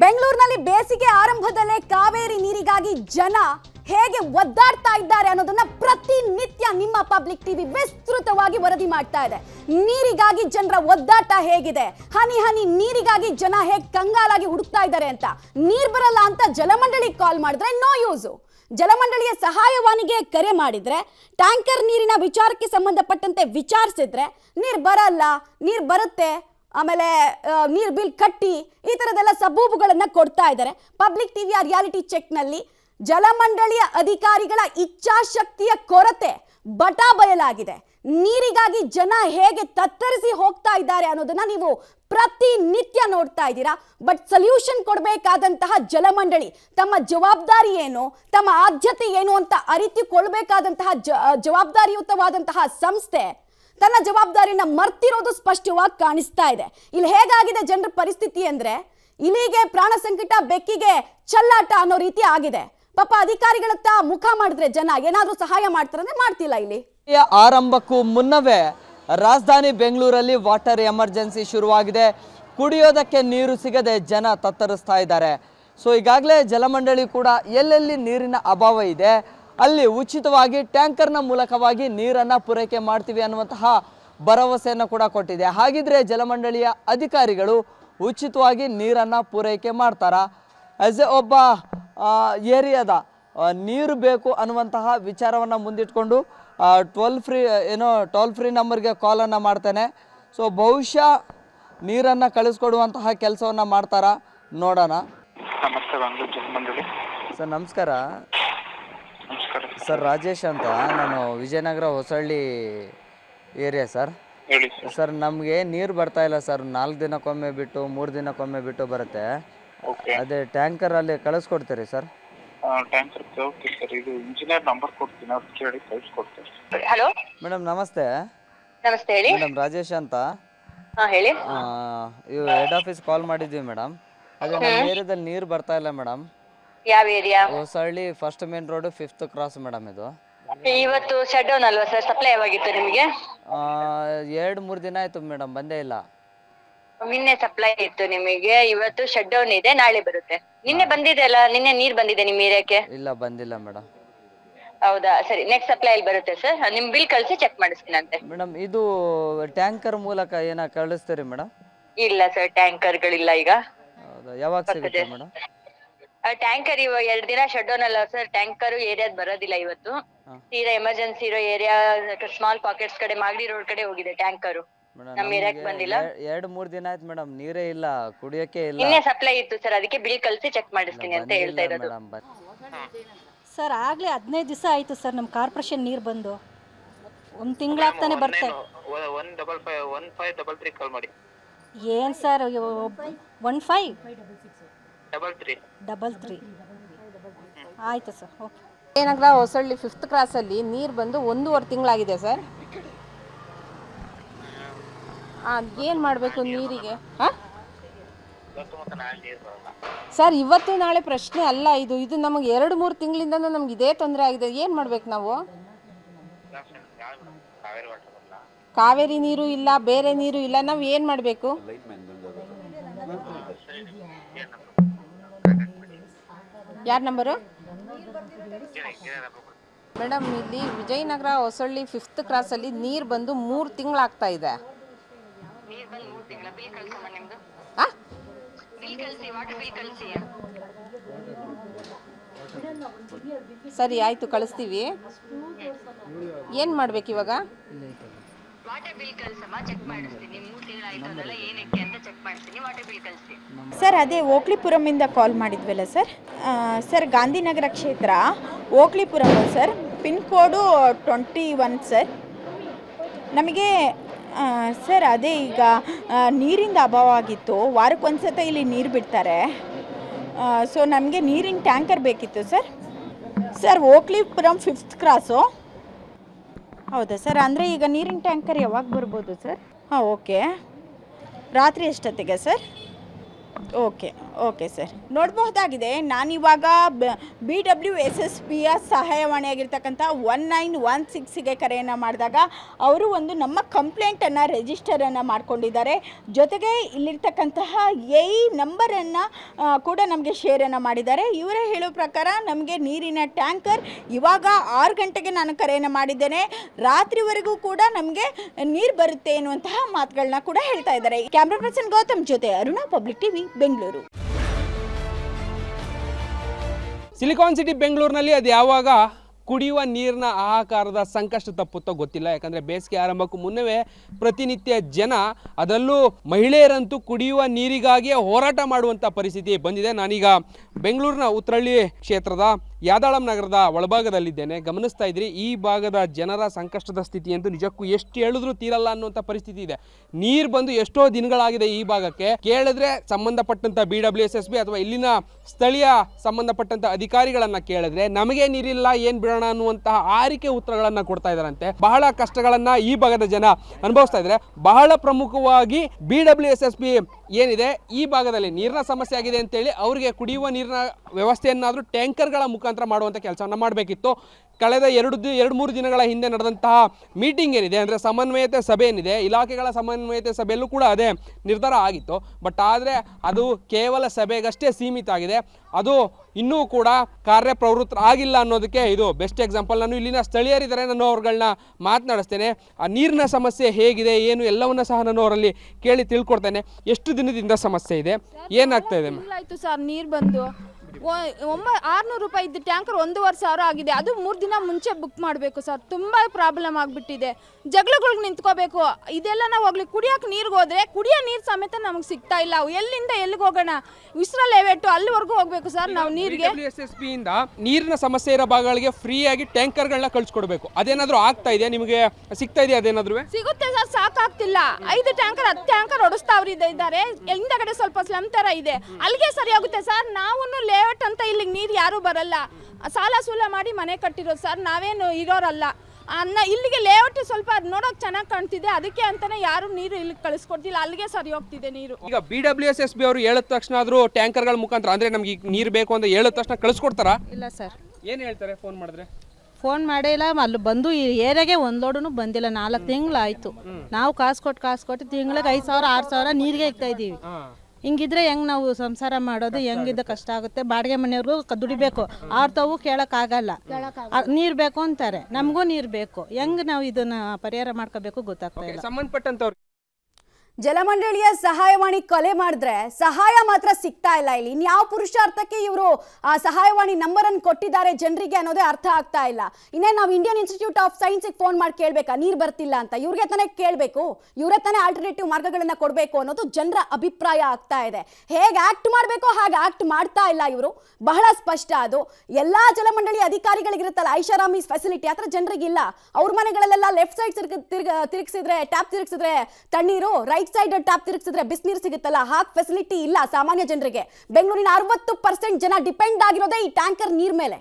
ಬೆಂಗಳೂರಿನಲ್ಲಿ ಬೇಸಿಗೆ ಆರಂಭದಲ್ಲೇ ಕಾವೇರಿ ನೀರಿಗಾಗಿ ಜನ ಹೇಗೆ ಒದ್ದಾಡ್ತಾ ಇದ್ದಾರೆ ಅನ್ನೋದನ್ನ ಪ್ರತಿನಿತ್ಯ ನಿಮ್ಮ ಪಬ್ಲಿಕ್ ಟಿವಿ ವಿಸ್ತೃತವಾಗಿ ವರದಿ ಮಾಡ್ತಾ ಇದೆ. ನೀರಿಗಾಗಿ ಜನರ ಒದ್ದಾಟ ಹೇಗಿದೆ? ಹನಿ ಹನಿ ನೀರಿಗಾಗಿ ಜನ ಹೇಗೆ ಕಂಗಾಲಾಗಿ ಹುಡುಕ್ತಾ ಇದ್ದಾರೆ ಅಂತ. ನೀರ್ ಬರಲ್ಲ ಅಂತ ಜಲಮಂಡಳಿ ಕಾಲ್ ಮಾಡಿದ್ರೆ ನೋ ಯೂಸು. ಜಲಮಂಡಳಿಯ ಸಹಾಯವಾಣಿಗೆ ಕರೆ ಮಾಡಿದ್ರೆ, ಟ್ಯಾಂಕರ್ ನೀರಿನ ವಿಚಾರಕ್ಕೆ ಸಂಬಂಧಪಟ್ಟಂತೆ ವಿಚಾರಿಸಿದ್ರೆ, ನೀರು ಬರಲ್ಲ, ನೀರು ಬರುತ್ತೆ ಆಮೇಲೆ ನೀರು ಬಿಲ್ ಕಟ್ಟಿ ಈ ಥರದೆಲ್ಲ ಸಬೂಬುಗಳನ್ನು ಕೊಡ್ತಾ ಇದ್ದಾರೆ. ಪಬ್ಲಿಕ್ ಟಿವಿಯ ರಿಯಾಲಿಟಿ ಚೆಕ್ನಲ್ಲಿ ಜಲಮಂಡಳಿಯ ಅಧಿಕಾರಿಗಳ ಇಚ್ಛಾಶಕ್ತಿಯ ಕೊರತೆ ಬಟಾ ಬಯಲಾಗಿದೆ. ನೀರಿಗಾಗಿ ಜನ ಹೇಗೆ ತತ್ತರಿಸಿ ಹೋಗ್ತಾ ಇದ್ದಾರೆ ಅನ್ನೋದನ್ನ ನೀವು ಪ್ರತಿನಿತ್ಯ ನೋಡ್ತಾ ಇದ್ದೀರಾ. ಬಟ್ ಸೊಲ್ಯೂಷನ್ ಕೊಡಬೇಕಾದಂತಹ ಜಲಮಂಡಳಿ, ತಮ್ಮ ಜವಾಬ್ದಾರಿ ಏನು, ತಮ್ಮ ಆದ್ಯತೆ ಏನು ಅಂತ ಅರಿತುಕೊಳ್ಬೇಕಾದಂತಹ ಜವಾಬ್ದಾರಿಯುತವಾದಂತಹ ಸಂಸ್ಥೆ ತನ್ನ ಜವಾಬ್ದಾರಿನ ಮರ್ತಿರೋದು ಸ್ಪಷ್ಟವಾಗಿ ಕಾಣಿಸ್ತಾ ಇದೆ. ಇಲ್ಲಿ ಹೇಗಾಗಿದೆ ಜನರ ಪರಿಸ್ಥಿತಿ ಅಂದ್ರೆ ಇಲ್ಲಿಗೆ ಪ್ರಾಣ ಸಂಕಟ, ಬೆಕ್ಕಿಗೆ ಚಲ್ಲಾಟ ಅನ್ನೋ ರೀತಿ ಆಗಿದೆ. ಪಾಪ ಅಧಿಕಾರಿಗಳತ್ತ ಮುಖ ಮಾಡಿದ್ರೆ ಜನ ಏನಾದರೂ ಸಹಾಯ ಮಾಡ್ತಾರಂದ್ರೆ ಮಾಡ್ತಿಲ್ಲ ಇಲ್ಲಿ. ಆರಂಭಕ್ಕೂ ಮುನ್ನವೇ ರಾಜಧಾನಿ ಬೆಂಗಳೂರಲ್ಲಿ ವಾಟರ್ ಎಮರ್ಜೆನ್ಸಿ ಶುರುವಾಗಿದೆ. ಕುಡಿಯೋದಕ್ಕೆ ನೀರು ಸಿಗದೆ ಜನ ತತ್ತರಿಸ್ತಾ ಇದ್ದಾರೆ. ಸೊ ಈಗಾಗಲೇ ಜಲಮಂಡಳಿ ಕೂಡ ಎಲ್ಲೆಲ್ಲಿ ನೀರಿನ ಅಭಾವ ಇದೆ ಅಲ್ಲಿ ಉಚಿತವಾಗಿ ಟ್ಯಾಂಕರ್ನ ಮೂಲಕವಾಗಿ ನೀರನ್ನು ಪೂರೈಕೆ ಮಾಡ್ತೀವಿ ಅನ್ನುವಂತಹ ಭರವಸೆಯನ್ನು ಕೂಡ ಕೊಟ್ಟಿದೆ. ಹಾಗಿದ್ರೆ ಜಲಮಂಡಳಿಯ ಅಧಿಕಾರಿಗಳು ಉಚಿತವಾಗಿ ನೀರನ್ನು ಪೂರೈಕೆ ಮಾಡ್ತಾರಾ? ಆಸ್ ಎ ಒಬ್ಬ ಏರಿಯಾದ ನೀರು ಬೇಕು ಅನ್ನುವಂತಹ ವಿಚಾರವನ್ನು ಮುಂದಿಟ್ಕೊಂಡು ಟೋಲ್ ಫ್ರೀ ಏನೋ ಟೋಲ್ ಫ್ರೀ ನಂಬರ್ಗೆ ಕಾಲನ್ನು ಮಾಡ್ತೇನೆ. ಸೊ ಬಹುಶಃ ನೀರನ್ನು ಕಳಿಸ್ಕೊಡುವಂತಹ ಕೆಲಸವನ್ನು ಮಾಡ್ತಾರಾ? ನೋಡೋಣ. ನಮಸ್ತೆ ಸರ್ ನಮಸ್ಕಾರ. ಸರ್ ರಾಜೇಶ್ ಅಂತ. ನಾನು ವಿಜಯನಗರ ಹೊಸಳ್ಳಿ ಏರಿಯಾ ಸರ್. ಹೇಳಿ ಸರ್. ನಮಗೆ ನೀರು ಬರ್ತಾ ಇಲ್ಲ ಸರ್. ನಾಲ್ಕು ದಿನಕ್ಕೊಮ್ಮೆ ಬಿಟ್ಟು ಮೂರು ದಿನಕ್ಕೊಮ್ಮೆ ಬಿಟ್ಟು ಬರುತ್ತೆ. ಓಕೆ ಅದೇ ಕಳಿಸ್ಕೊಡ್ತೀರಿ ಸರ್? Tanker okay sir. ಇದು ಇಂಜಿನಿಯರ್ ನಂಬರ್ ಕೊಡ್ತೀನಿ. ಅವ್ರು ಕೇಳಿ ಕಳಿಸ್ಕೊಡ್ತಾರೆ ಹಲೋ ಮೇಡಮ್ ನಮಸ್ತೆ. ನಮಸ್ತೆ ಹೇಳಿ. ಮೇಡಮ್ ರಾಜೇಶ್ ಅಂತ. ಹಾ ಹೇಳಿ. ಹೆಡ್ ಆಫೀಸ್ ಕಾಲ್ ಮಾಡಿದ್ವಿ ಮೇಡಮ್. ಅದೇ ನಮ್ಮ ಏರಿಯಾದಲ್ಲಿ ನೀರು ಬರ್ತಾ ಇಲ್ಲ ಮೇಡಮ್. ಯಾವ area Hosahalli first main road fifth cross madam ಇದು. ಇವತ್ತು ಶಟ್ ಡೌನ್ ಅಲ್ವಾ ಸರ್ ಸಪ್ಲೈ ಯಾವಾಗಿತ್ತು ನಿಮಗೆ? ಎರಡ್ ಮೂರ್ ದಿನ ಆಯ್ತು ಮೇಡಮ್ ಬಂದೇ ಇಲ್ಲ. ನಿನ್ನೆ ಸಪ್ಲೈ ಇತ್ತು ನಿಮಗೆ ಇವತ್ತು ಶಟ್ ಡೌನ್ ಇದೆ ನಾಳೆ ಬರುತ್ತೆ. ನಿನ್ನೆ ಬಂದಿದೆ ಅಲ್ಲ ನಿನ್ನೆ ನೀರ್ ಬಂದಿದೆ ನಿಮ್ ಏರಿಯಾಕ್ಕೆ? ಇಲ್ಲ ಬಂದಿಲ್ಲ ಮೇಡಮ್ ಹೌದಾ ಸರಿ ನೆಕ್ಸ್ಟ್ ಸಪ್ಲೈ ಅಲ್ಲಿ ಬರುತ್ತೆ ಸರ್ ನಿಮ್ ಬಿಲ್ ಕಳಿಸಿ ಚೆಕ್ ಮಾಡಿಸ್ತೀನಂತೆ. ಮೇಡಮ್ ಇದು ಟ್ಯಾಂಕರ್ ಮೂಲಕ ಏನ ಕಳಿಸ್ತೀರಿ ಮೇಡಮ್ ಇಲ್ಲ ಸರ್ ಟ್ಯಾಂಕರ್ಗಳಿಲ್ಲ ಈಗ. ಹೌದಾ ಯಾವಾಗ ಸಿಗುತ್ತೆ ಮೇಡಮ್ ಟ್ಯಾಂಕರ್ ಇವ ಎರಡ್ ದಿನ ಶಟ್ ಡೌನ್ ಅಲ್ಲ ಸರ್ ಟ್ಯಾಂಕರ್ ಏರಿಯಾದ್ ಬರೋದಿಲ್ಲ ಇವತ್ತು. ತೀರಾ ಎಮರ್ಜೆನ್ಸಿ ಇರೋ ಏರಿಯಾ ಸ್ಮಾಲ್ ಪಾಕೆಟ್ಸ್ ಕಡೆ ಮಾಗಡಿ ರೋಡ್ ಕಡೆ ಹೋಗಿದೆ ಟ್ಯಾಂಕರು ನಮ್ ನಮ್ಮ ಏರಿಯಾಕ್ ಬಂದಿಲ್ಲ. ಎರಡು ಮೂರ್ ದಿನ ಆಯ್ತು ಮೇಡಮ್ ನೀರೇ ಇಲ್ಲ ಕುಡಿಯಕ್ಕೆ ಇಲ್ಲ. ನಿನ್ನೆ ಸಪ್ಲೈ ಇತ್ತು ಸರ್ ಅದಕ್ಕೆ ಬಿಳಿ ಕಲಸಿ ಚೆಕ್ ಮಾಡಿಸ್ತೀನಿ ಅಂತ ಹೇಳ್ತಾ ಇರೋದು. ಸರ್ ಆಗಲೇ ಹದಿನೈದು ದಿವಸ ಆಯ್ತು ಸರ್ ನಮ್ಮ ಕಾರ್ಪೊರೇಷನ್ ನೀರು ಬಂದು. ಒಂದು ತಿಂಗಳಾಗ್ತಾನೆ ಬರ್ತಾ. One double five one five double three call ಮಾಡಿ. ಏನ್ sir one five double three double three ಆಯಿತು sir okay. Vijayanagara Hosahalli fifth ಕ್ರಾಸಲ್ಲಿ ನೀರು ಬಂದು ಒಂದೂವರೆ ತಿಂಗಳಾಗಿದೆ ಸರ್. ಏನು ಮಾಡಬೇಕು ನೀರಿಗೆ? ಹಾಂ? ಸರ್ ಇವತ್ತು ನಾಳೆ ಪ್ರಶ್ನೆ ಅಲ್ಲ ಇದು. ಇದು ನಮಗೆ ಎರಡು ಮೂರು ತಿಂಗಳಿಂದ ನಮ್ಗೆ ಇದೇ ತೊಂದರೆ ಆಗಿದೆ. ಏನು ಮಾಡ್ಬೇಕು ನಾವು? ಕಾವೇರಿ ನೀರು ಇಲ್ಲ ಬೇರೆ ನೀರು ಇಲ್ಲ. ನಾವು ಏನು ಮಾಡಬೇಕು? ಯಾರ ನಂಬರು? ಮೇಡಮ್, ಇಲ್ಲಿ ವಿಜಯನಗರ ಹೊಸಳ್ಳಿ ಫಿಫ್ತ್ ಕ್ರಾಸಲ್ಲಿ ನೀರು ಬಂದು ಮೂರು ತಿಂಗಳಾಗ್ತಾ ಇದೆ. ಸರಿ, ಆಯಿತು, ಕಳಿಸ್ತೀವಿ. ಏನು ಮಾಡ್ಬೇಕು ಇವಾಗ ವಾಟರ್ ಬಿಲ್ ಕಳ್ಸಮ್ಮ? ಚೆಕ್ ಮಾಡಿಸ್ತೀನಿ. ಮೂರ್ ತಿಂಗಳು ಆಯ್ತು ಅದೆಲ್ಲ ಏನಕ್ಕೆ ಅಂತ ಚೆಕ್ ಮಾಡಿಸ್ತೀನಿ. ವಾಟರ್ ಬಿಲ್ ಕಳಿಸಿ ಸರ್ ಅದೇ ಓಕ್ಲಿಪುರಮಿಂದ ಕಾಲ್ ಮಾಡಿದ್ವಲ್ಲ ಸರ್? ಸರ್ ಗಾಂಧಿನಗರ ಕ್ಷೇತ್ರ Okalipuram sir. Pin code twenty one sir. ನಮಗೆ ಸರ್ ಅದೇ ಈಗ ನೀರಿಂದ ಅಭಾವ ಆಗಿತ್ತು. ವಾರಕ್ಕೊಂದ್ಸತ ಇಲ್ಲಿ ನೀರು ಬಿಡ್ತಾರೆ. ಸೊ ನಮಗೆ ನೀರಿನ ಟ್ಯಾಂಕರ್ ಬೇಕಿತ್ತು sir. Sir Okalipuram fifth cross ಹೌದಾ ಸರ್? ಅಂದರೆ ಈಗ ನೀರಿನ ಟ್ಯಾಂಕರ್ ಯಾವಾಗ ಬರ್ಬೋದು ಸರ್? ಹಾಂ ಓಕೆ ರಾತ್ರಿ ಎಷ್ಟೊತ್ತಿಗೆ ಸರ್? Okay okay sir. ನೋಡಬಹುದಾಗಿದೆ, ನಾನಿವಾಗ ಬಿ ಡಬ್ಲ್ಯೂ ಎಸ್ ಎಸ್ ಪಿಯ ಸಹಾಯವಾಣಿಯಾಗಿರ್ತಕ್ಕಂಥ ಒನ್ ನೈನ್ ಒನ್ ಸಿಕ್ಸ್ಗೆ ಕರೆಯನ್ನು ಮಾಡಿದಾಗ ಅವರು ಒಂದು ನಮ್ಮ ಕಂಪ್ಲೇಂಟನ್ನು ರಿಜಿಸ್ಟರನ್ನು ಮಾಡಿಕೊಂಡಿದ್ದಾರೆ. ಜೊತೆಗೆ ಇಲ್ಲಿರ್ತಕ್ಕಂತಹ ಎ ನಂಬರನ್ನು ಕೂಡ ನಮಗೆ ಶೇರನ್ನು ಮಾಡಿದ್ದಾರೆ. ಇವರೇ ಹೇಳೋ ಪ್ರಕಾರ ನಮಗೆ ನೀರಿನ ಟ್ಯಾಂಕರ್ ಇವಾಗ ಆರು ಗಂಟೆಗೆ ನಾನು ಕರೆಯನ್ನು ಮಾಡಿದ್ದೇನೆ. ರಾತ್ರಿವರೆಗೂ ಕೂಡ ನಮಗೆ ನೀರು ಬರುತ್ತೆ ಎನ್ನುವಂತಹ ಮಾತುಗಳನ್ನ ಕೂಡ ಹೇಳ್ತಾ ಇದ್ದಾರೆ. ಕ್ಯಾಮ್ರಾ ಪರ್ಸನ್ ಗೌತಮ್ ಜೊತೆ Aruna, public TV. Bengaluru. Silicon city ಬೆಂಗಳೂರಿನಲ್ಲಿ ಅದು ಯಾವಾಗ ಕುಡಿಯುವ ನೀರಿನ ಆಹಾರದ ಸಂಕಷ್ಟ ತಪ್ಪುತ್ತೋ ಗೊತ್ತಿಲ್ಲ. ಯಾಕಂದರೆ ಬೇಸಿಗೆ ಆರಂಭಕ್ಕೂ ಮುನ್ನವೇ ಪ್ರತಿನಿತ್ಯ ಜನ ಅದರಲ್ಲೂ ಮಹಿಳೆಯರಂತೂ ಕುಡಿಯುವ ನೀರಿಗಾಗಿಯೇ ಹೋರಾಟ ಮಾಡುವಂಥ ಪರಿಸ್ಥಿತಿ ಬಂದಿದೆ. ನಾನೀಗ ಬೆಂಗಳೂರಿನ ಉತ್ರಳ್ಳಿ ಕ್ಷೇತ್ರದ ಯಾದಾಳಂ ನಗರದ ಒಳಭಾಗದಲ್ಲಿದ್ದೇನೆ. ಗಮನಿಸ್ತಾ ಇದ್ರಿ, ಈ ಭಾಗದ ಜನರ ಸಂಕಷ್ಟದ ಸ್ಥಿತಿ ಅಂತೂ ನಿಜಕ್ಕೂ ಎಷ್ಟು ಹೇಳಿದ್ರೂ ತೀರಲ್ಲ ಅನ್ನುವಂಥ ಪರಿಸ್ಥಿತಿ ಇದೆ. ನೀರು ಬಂದು ಎಷ್ಟೋ ದಿನಗಳಾಗಿದೆ ಈ ಭಾಗಕ್ಕೆ. ಕೇಳಿದ್ರೆ ಸಂಬಂಧಪಟ್ಟಂತ ಬಿ ಡಬ್ಲ್ಯೂ ಎಸ್ ಬಿ ಅಥವಾ ಇಲ್ಲಿನ ಸ್ಥಳೀಯ ಸಂಬಂಧಪಟ್ಟಂತ ಅಧಿಕಾರಿಗಳನ್ನ ಕೇಳಿದ್ರೆ, ನಮಗೆ ನೀರಿಲ್ಲ ಏನ್ ಬಿಡೋಣ ಅನ್ನುವಂತಹ ಆರಿಕೆ ಉತ್ತರಗಳನ್ನ ಕೊಡ್ತಾ ಇದಾರಂತೆ ಬಹಳ ಕಷ್ಟಗಳನ್ನ ಈ ಭಾಗದ ಜನ ಅನುಭವಿಸ್ತಾ ಇದ್ದಾರೆ. ಬಹಳ ಪ್ರಮುಖವಾಗಿ ಬಿ ಡಬ್ಲ್ಯೂ ಎಸ್ ಬಿ ಏನಿದೆ? ಈ ಭಾಗದಲ್ಲಿ ನೀರಿನ ಸಮಸ್ಯೆ ಆಗಿದೆ ಅಂತೇಳಿ ಅವರಿಗೆ ಕುಡಿಯುವ ನೀರಿನ ವ್ಯವಸ್ಥೆಯನ್ನಾದರೂ ಟ್ಯಾಂಕರ್ಗಳ ಮುಖಾಂತರ ಮಾಡುವಂಥ ಕೆಲಸವನ್ನು ಮಾಡಬೇಕಿತ್ತು. ಕಳೆದ ಎರಡು ದಿ, ಎರಡು ಮೂರು ದಿನಗಳ ಹಿಂದೆ ನಡೆದಂತಹ ಮೀಟಿಂಗ್ ಏನಿದೆ ಅಂದರೆ ಸಮನ್ವಯತೆ ಸಭೆ ಏನಿದೆ, ಇಲಾಖೆಗಳ ಸಮನ್ವಯತೆ ಸಭೆಯಲ್ಲೂ ಕೂಡ ಅದೇ ನಿರ್ಧಾರ ಆಗಿತ್ತು. ಬಟ್ ಆದರೆ ಅದು ಕೇವಲ ಸಭೆಗಷ್ಟೇ ಸೀಮಿತ ಆಗಿದೆ. ಅದು ಇನ್ನೂ ಕೂಡ ಕಾರ್ಯಪ್ರವೃತ್ತ ಆಗಿಲ್ಲ ಅನ್ನೋದಕ್ಕೆ ಇದು ಬೆಸ್ಟ್ ಎಕ್ಸಾಂಪಲ್. ನಾನು ಇಲ್ಲಿನ ಸ್ಥಳೀಯರಿದ್ದಾರೆ, ನಾನು ಅವ್ರುಗಳನ್ನ ಮಾತನಾಡಿಸ್ತೇನೆ. ಆ ನೀರಿನ ಸಮಸ್ಯೆ ಹೇಗಿದೆ, ಏನು ಎಲ್ಲವನ್ನ ಸಹ ನಾನು ಅವರಲ್ಲಿ ಕೇಳಿ ತಿಳ್ಕೊಡ್ತೇನೆ. ಎಷ್ಟು ದಿನದಿಂದ ಸಮಸ್ಯೆ ಇದೆ. ಏನಾಗ್ತಾ ಇದೆ ಸರ್ ನೀರು ಬಂದು. ಒಂಬ ಆರ್ನೂರು ರೂಪಾಯಿ ಇದ್ದ ಟ್ಯಾಂಕರ್ ಒಂದೂವರೆ ಸಾವಿರ ಆಗಿದೆ. ಅದು ಮೂರು ದಿನ ಮುಂಚೆ ಬುಕ್ ಮಾಡಬೇಕು ಸರ್. ತುಂಬ ಪ್ರಾಬ್ಲಮ್ ಆಗಿಬಿಟ್ಟಿದೆ. ಜಗಳಗಳಿಗೆ ನಿಂತ್ಕೋಬೇಕು. ಇದೆಲ್ಲ ನಾವು ಹೋಗ್ಲಿ ಕುಡಿಯೋಕೆ ನೀರಿಗೆ ಹೋದ್ರೆ ಕುಡಿಯೋ ನೀರು ಸಮೇತ ನಮಗೆ ಸಿಗ್ತಾ ಇಲ್ಲ. ಎಲ್ಲಿಂದ ಎಲ್ಲಿಗೆ ಹೋಗೋಣ? ವಿಸ್ರಾ ಲೇವೆಟ್ಟು ಅಲ್ಲಿವರೆಗೂ ಹೋಗ್ಬೇಕು ಸರ್ ನಾವು ನೀರಿಗೆ. WSSB ಇಂದ ನೀರಿನ ಸಮಸ್ಯೆ ಇರೋ ಭಾಗಗಳಿಗೆ ಫ್ರೀಯಾಗಿ ಆಗಿ ಟ್ಯಾಂಕರ್ಗಳನ್ನ ಕಳ್ಸಿಕೊಡ್ಬೇಕು. ಅದೇನಾದ್ರೂ ಆಗ್ತಾ ಇದೆ ನಿಮಗೆ ಸಿಗ್ತಾ ಇದೆಯಾ ಅದೇನಾದ್ರೂ? ಸಿಗುತ್ತೆ ಸರ್ ಸಾಕಾಗ್ತಿಲ್ಲ. ಐದು ಟ್ಯಾಂಕರ್ ಹತ್ತು ಟ್ಯಾಂಕರ್ ಹೊಡಿಸ್ತಾವ್ರಿ ಇದ್ದಾರೆ. ಹಿಂದಗಡೆ ಸ್ವಲ್ಪ ಸ್ಲಮ್ ತರ ಇದೆ. ಅಲ್ಲಿಗೆ ಸರಿ. ಹೋಗುತ್ತೆ ಸರ್ ನಾವು ಲೇಔಟ್ ಅಂತ ಇಲ್ಲಿಗೆ ನೀರು ಯಾರೂ ಬರಲ್ಲ. ಸಾಲ ಸೂಲ ಮಾಡಿ ಮನೆ ಕಟ್ಟಿರೋದು ಸರ್ ನಾವೇನು ಇರೋರಲ್ಲ. ಅನ್ನ ಇಲ್ಲಿಗೆ ಲೇಔಟ್ ಸ್ವಲ್ಪ ಅದು ನೋಡೋಕೆ ಚೆನ್ನಾಗಿ ಕಾಣ್ತಿದೆ ಅದಕ್ಕೆ ಅಂತಾನೆ ಯಾರು ನೀರು ಇಲ್ಲಿ ಕಳಿಸ್ಕೊಡ್ತಿಲ್ಲ ಅಲ್ಲಿಗೆ ಸರಿ ಹೋಗ್ತಿದೆ ನೀರು. ಈಗ B W S S B ಅವರು ಹೇಳಿದ ತಕ್ಷಣ ಆದ್ರೂ ಟ್ಯಾಂಕರ್ಗಳ ಮುಖಾಂತರ ಅಂದ್ರೆ ನಮ್ಗೆ ಈಗ ನೀರು ಬೇಕು ಅಂತ ಹೇಳಿದ ತಕ್ಷಣ ಕಳಿಸ್ಕೊಡ್ತಾರಾ? ಇಲ್ಲ ಸರ್. ಏನು ಹೇಳ್ತಾರೆ ಫೋನ್ ಮಾಡಿದ್ರೆ? ಫೋನ್ ಮಾಡೇ ಇಲ್ಲ ಅಲ್ಲಿ ಬಂದು ಈ ಏರಿಯಾಗೆ ಒಂದು ಲೋಡೂ ಬಂದಿಲ್ಲ ನಾಲ್ಕು ತಿಂಗಳಾಯ್ತು ನಾವು ಕಾಸು ಕೊಟ್ಟು ಕಾಸು ಕೊಟ್ಟು ತಿಂಗಳಿಗೆ ಐದು ಸಾವಿರ ಆರು ಸಾವಿರ ನೀರಿಗೆ ಇಕ್ತಾ ಇದ್ದೀವಿ ಹಿಂಗಿದ್ರೆ ಹೆಂಗ್ ನಾವು ಸಂಸಾರ ಮಾಡೋದು ಹೆಂಗಿದ ಕಷ್ಟ ಆಗುತ್ತೆ. ಬಾಡಿಗೆ ಮನೆಯವ್ರಿಗೂ ಕ- ದುಡಿಬೇಕು. ಅವ್ರ ತಾವು ಕೇಳೋಕ್ಕಾಗಲ್ಲ. ನೀರು ಬೇಕು ಅಂತಾರೆ. ನಮಗೂ ನೀರು ಬೇಕು. ಹೆಂಗ್ ನಾವು ಇದನ್ನ ಪರಿಹಾರ ಮಾಡ್ಕೋಬೇಕು ಗೊತ್ತಾಗ್ತಾ ಇಲ್ಲ. ಸಂಬಂಧಪಟ್ಟಂತವ್ರು ಜಲಮಂಡಳಿಯ ಸಹಾಯವಾಣಿ ಕೊಲೆ ಮಾಡಿದ್ರೆ ಸಹಾಯ ಮಾತ್ರ ಸಿಗ್ತಾ ಇಲ್ಲ ಇಲ್ಲಿ. ಇನ್ಯಾವ ಪುರುಷಾರ್ಥಕ್ಕೆ ಇವರು ಆ ಸಹಾಯವಾಣಿ ನಂಬರ್ ಅನ್ನು ಕೊಟ್ಟಿದ್ದಾರೆ ಜನರಿಗೆ ಅನ್ನೋದೇ ಅರ್ಥ ಆಗ್ತಾ ಇಲ್ಲ. ಇನ್ನೇ ನಾವು ಇಂಡಿಯನ್ ಇನ್ಸ್ಟಿಟ್ಯೂಟ್ ಆಫ್ ಸೈನ್ಸಿಗೆ ಫೋನ್ ಮಾಡಿ ಕೇಳ್ಬೇಕಾ? ನೀರು ಬರ್ತಿಲ್ಲ ಅಂತ. ಇವ್ರಿಗೆ ತಾನೇ ಕೇಳಬೇಕು. ಇವರೇ ತಾನೇ ಆಲ್ಟರ್ನೇಟಿವ್ ಮಾರ್ಗಗಳನ್ನ ಕೊಡಬೇಕು ಅನ್ನೋದು ಜನರ ಅಭಿಪ್ರಾಯ ಆಗ್ತಾ ಇದೆ. ಹೇಗೆ ಆಕ್ಟ್ ಮಾಡಬೇಕು ಹಾಗೆ ಆಕ್ಟ್ ಮಾಡ್ತಾ ಇಲ್ಲ ಇವರು. ಬಹಳ ಸ್ಪಷ್ಟ ಅದು. ಎಲ್ಲಾ ಜಲಮಂಡಳಿ ಅಧಿಕಾರಿಗಳಿಗಿರುತ್ತಲ್ಲ, ಐಷಾರಾಮಿ ಫೆಸಿಲಿಟಿ ಹತ್ರ ಜನರಿಗಿಲ್ಲ. ಅವ್ರ ಮನೆಗಳಲ್ಲೆಲ್ಲ ಲೆಫ್ಟ್ ಸೈಡ್ ತಿರ್ಗ ತಿರುಗಿಸಿದ್ರೆ ಟ್ಯಾಪ್ ತಿರುಗಿಸಿದ್ರೆ ತಣ್ಣೀರು ರೈಟ್ ಸೈಡ್ ಟ್ಯಾಪ್ ತಿರುಗಿಸಿದ್ರೆ ಬಿಸಿನೀರು ಸಿಗುತ್ತಲ್ಲ? ಹಾಗೆ ಫೆಸಿಲಿಟಿ ಇಲ್ಲ ಸಾಮಾನ್ಯ ಜನರಿಗೆ. ಬೆಂಗಳೂರಿನ ಅರವತ್ತು ಪರ್ಸೆಂಟ್ ಜನ ಡಿಪೆಂಡ್ ಆಗಿರೋದೇ ಈ ಟ್ಯಾಂಕರ್ ನೀರ್ ಮೇಲೆ.